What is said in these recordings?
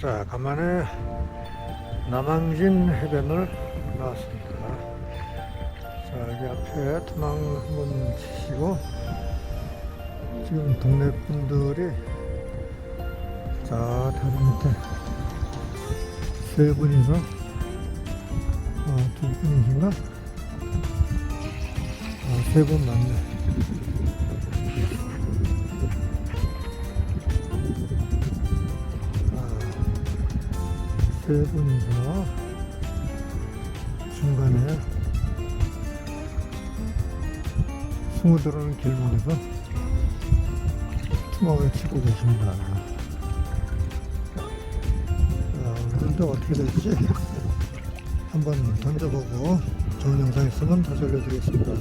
자, 간만에 남항진 해변을 나왔습니다. 자, 여기 앞에 투망 한번 치시고, 지금 동네 분들이, 자, 다리 밑에 세 분이서, 아, 두 분이신가? 아, 세 분 맞네. 세 분이서 중간에 숨어 들어오는 길목에서 투망을 치고 계십니다. 자, 오늘도 어떻게 될지 한번 던져보고 좋은 영상 있으면 다시 올려드리겠습니다.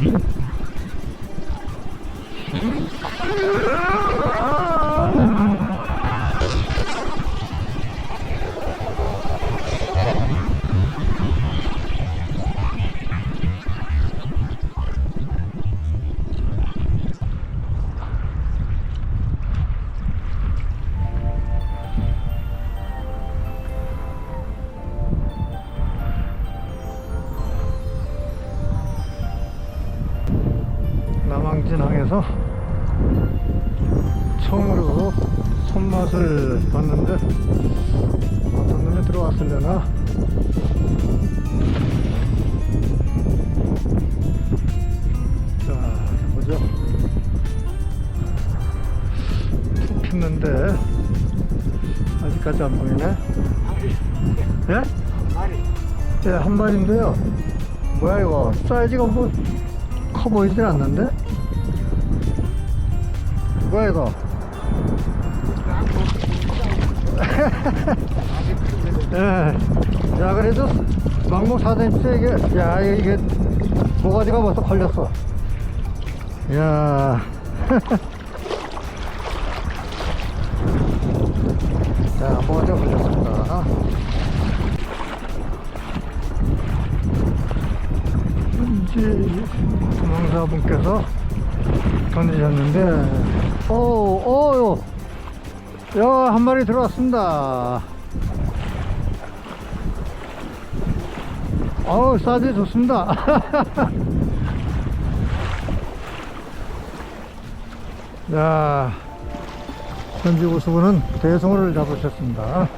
남 항진항에서 처음으로 손맛을 봤는데 어떤 놈이 들어왔을려나? 자 보죠. 툭 폈는데 아직까지 안 보이네. 예? 예, 한 마리인데요. 뭐야 이거? 사이즈가 뭐 커 보이진 않는데? 뭐야 이거? 예. 야 그래도 망고 4cm 이게 야 이게 모가지가 벌써 걸렸어. 야. 자 모가지가 걸렸습니다. 이제 도망사분께서 던지셨는데 오, 오, 야, 한 마리 들어왔습니다. 어우, 사이즈 좋습니다. 자, 현지 우수분은 대성어를 잡으셨습니다.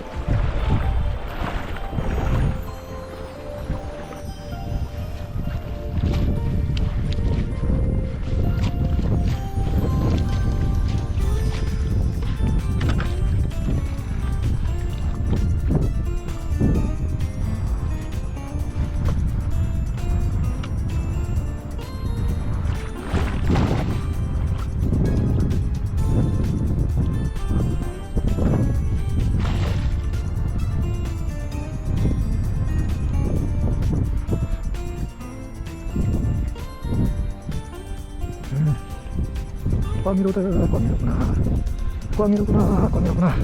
꽝이로다, 꽝이로구나. 꽝이로구나, 꽝이로구나.